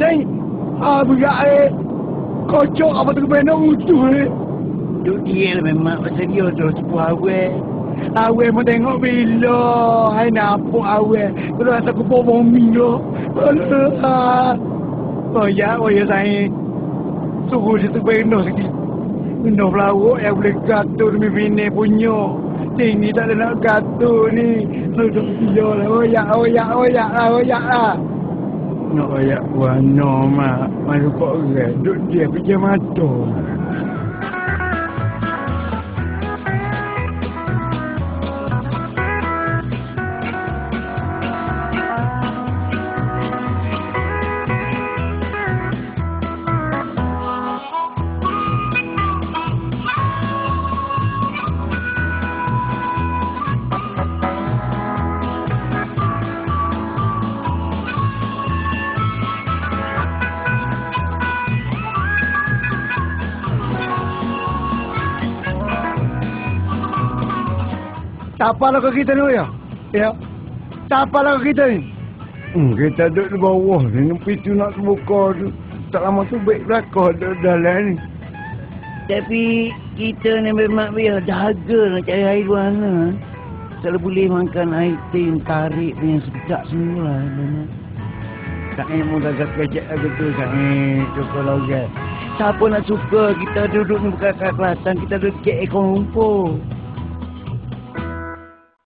ceng. Ah, berat eh. Kocok apa tu kena utuh eh. Duk dia lah memang pasal dia tu sebuah awal. Awal mau tengok bila. Hai nampak awal. Terus rasa aku bawa lo. Alah. Oh ya, oh ya saya. Suruh dia tu benar sikit. Benar pelawak yang boleh gatur demi bini punya. Tinggi tak ada nak gatur ni. Duduk dia lah. Oh ya, oh ya, oh ya lah, oh ya lah. Nak ayak warna mak. Malu kok reduk dia pergi mata. Siapa lah kau kita ni ya? Ya. Siapa lah kau kita ni? Hmm, kita duduk di bawah ni. Pintu nak terbuka tu. Tak lama tu baik belakang ada dalam ni. Tapi kita ni memang biar dahaga nak cari air mana. Kalau boleh makan air tim tarik punya sedap semua. Tak ni mau gagak kejap aku tu. Tak ni cukup logat. Siapa nak suka kita duduk ni bukan kat Kelantan, kita duduk ke ekor rumput.